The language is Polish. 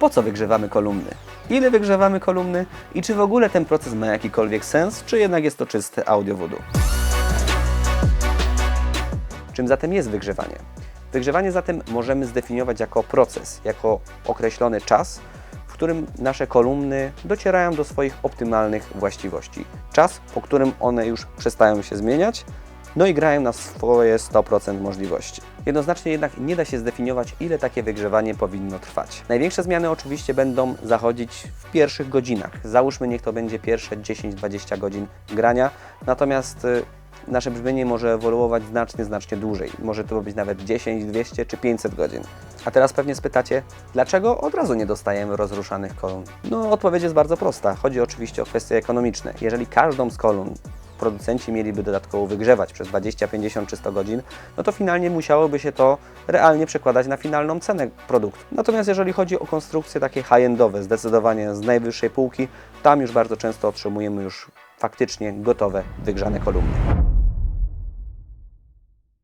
Po co wygrzewamy kolumny? Ile wygrzewamy kolumny? I czy w ogóle ten proces ma jakikolwiek sens, czy jednak jest to czyste audio voodoo? Czym zatem jest wygrzewanie? Wygrzewanie zatem możemy zdefiniować jako proces, jako określony czas, w którym nasze kolumny docierają do swoich optymalnych właściwości. Czas, po którym one już przestają się zmieniać, no i grają na swoje 100% możliwości. Jednoznacznie jednak nie da się zdefiniować, ile takie wygrzewanie powinno trwać. Największe zmiany oczywiście będą zachodzić w pierwszych godzinach. Załóżmy, niech to będzie pierwsze 10-20 godzin grania, natomiast y, nasze brzmienie może ewoluować znacznie, znacznie dłużej. Może to być nawet 10, 200 czy 500 godzin. A teraz pewnie spytacie, dlaczego od razu nie dostajemy rozruszanych kolumn? No, odpowiedź jest bardzo prosta. Chodzi oczywiście o kwestie ekonomiczne. Jeżeli każdą z kolumn producenci mieliby dodatkowo wygrzewać przez 20, 50 czy 100 godzin, no to finalnie musiałoby się to realnie przekładać na finalną cenę produktu. Natomiast jeżeli chodzi o konstrukcje takie high-endowe, zdecydowanie z najwyższej półki, tam już bardzo często otrzymujemy już faktycznie gotowe, wygrzane kolumny.